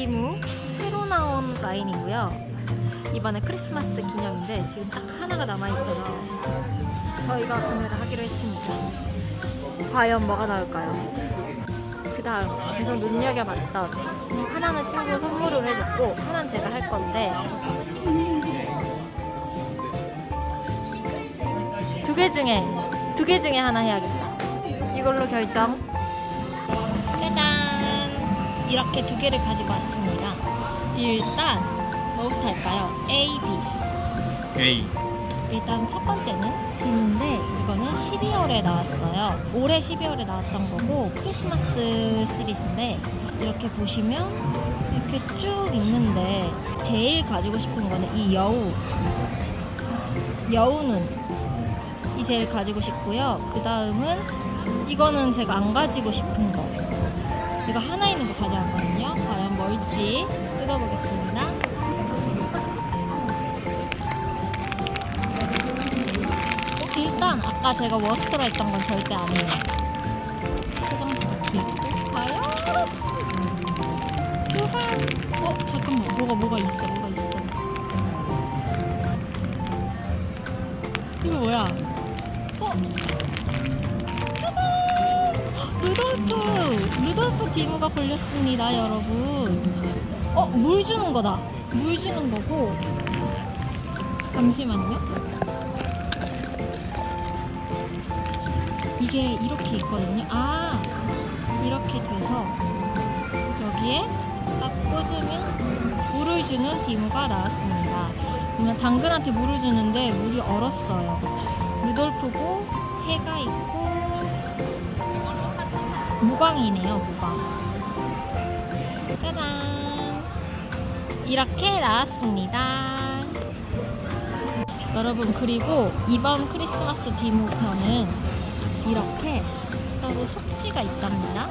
디무 새로 나온 라인이고요. 이번에 크리스마스 기념인데 지금 딱 하나가 남아있어요. 저희가 구매를 하기로 했습니다. 과연 뭐가 나올까요? 그 다음 계속 눈여겨봤던 하나는 친구 선물을 해줬고 하나는 제가 할 건데 두 개 중에 두 개 중에 하나 해야겠다. 이걸로 결정. 이렇게 두 개를 가지고 왔습니다. 일단 뭐부터 할까요? A, B. A 일단 첫 번째는 딘인데 이거는 12월에 나왔어요. 올해 12월에 나왔던 거고 크리스마스 시리즈인데 이렇게 보시면 이렇게 쭉 있는데 제일 가지고 싶은 거는 이 여우. 여우는 이 제일 가지고 싶고요. 그 다음은 이거는 제가 안 가지고 싶은 거. 이거 하나 있는 거 가져왔거든요. 과연 뭘지 뜯어보겠습니다. 일단 아까 제가 워스트로 했던 건 절대 아니에요. 포장지 있고. 과연? 두한 어 잠깐만. 뭐가 뭐가 있어? 뭐가 있어? 이거 뭐야? 어? 짜잔! 루돌프 디모가 걸렸습니다 여러분. 어 물 주는 거다 물 주는 거고 잠시만요. 이게 이렇게 있거든요. 아, 이렇게 돼서 여기에 딱 꽂으면 물을 주는 디무가 나왔습니다. 그러면 당근한테 물을 주는데 물이 얼었어요. 루돌프고 해가 있고 무광이네요, 무광. 짜잔! 이렇게 나왔습니다. 여러분 그리고 이번 크리스마스 디모 편은 이렇게 따로 속지가 있답니다.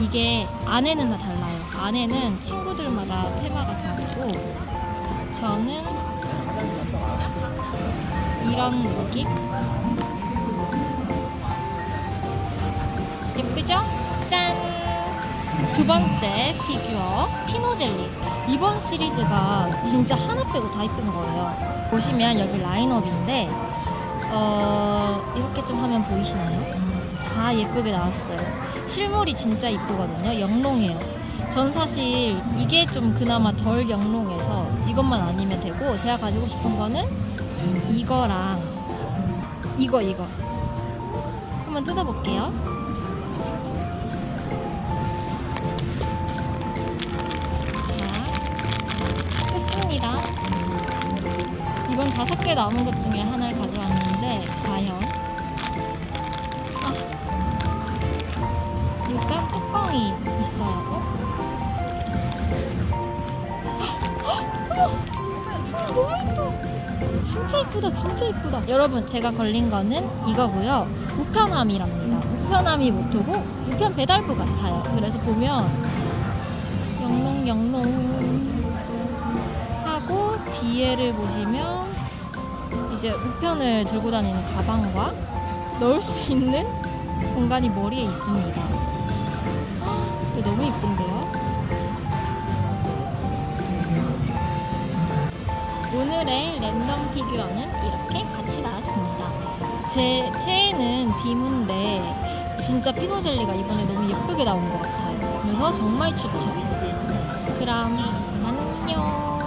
이게 안에는 다 달라요. 안에는 친구들마다 테마가 다르고 저는 이런 느낌? 예쁘죠? 짠! 두 번째 피규어 피노젤리 이번 시리즈가 진짜 하나 빼고 다 이쁜 거예요 보시면 여기 라인업인데 어, 이렇게 좀 하면 보이시나요? 다 예쁘게 나왔어요. 실물이 진짜 이쁘거든요. 영롱해요. 전 사실 이게 좀 그나마 덜 영롱해서 이것만 아니면 되고 제가 가지고 싶은 거는 이거랑 이거 이거 한번 뜯어볼게요. 이번 다섯 개 남은 것 중에 하나를 가져왔는데 과연 아 일단 뚜껑이 있어요. 어? 너무 예뻐. 진짜 예쁘다, 진짜 예쁘다. 여러분, 제가 걸린 거는 이거고요. 우편함이랍니다. 우편함이 모토고 우편 배달부 같아요. 그래서 보면 영롱 영롱 뒤에를 보시면 이제 우편을 들고 다니는 가방과 넣을 수 있는 공간이 머리에 있습니다. 근데 너무 이쁜데요? 오늘의 랜덤 피규어는 이렇게 같이 나왔습니다. 제 최애는 디무인데 진짜 피노젤리가 이번에 너무 예쁘게 나온 것 같아요. 그래서 정말 추천. 그럼 안녕.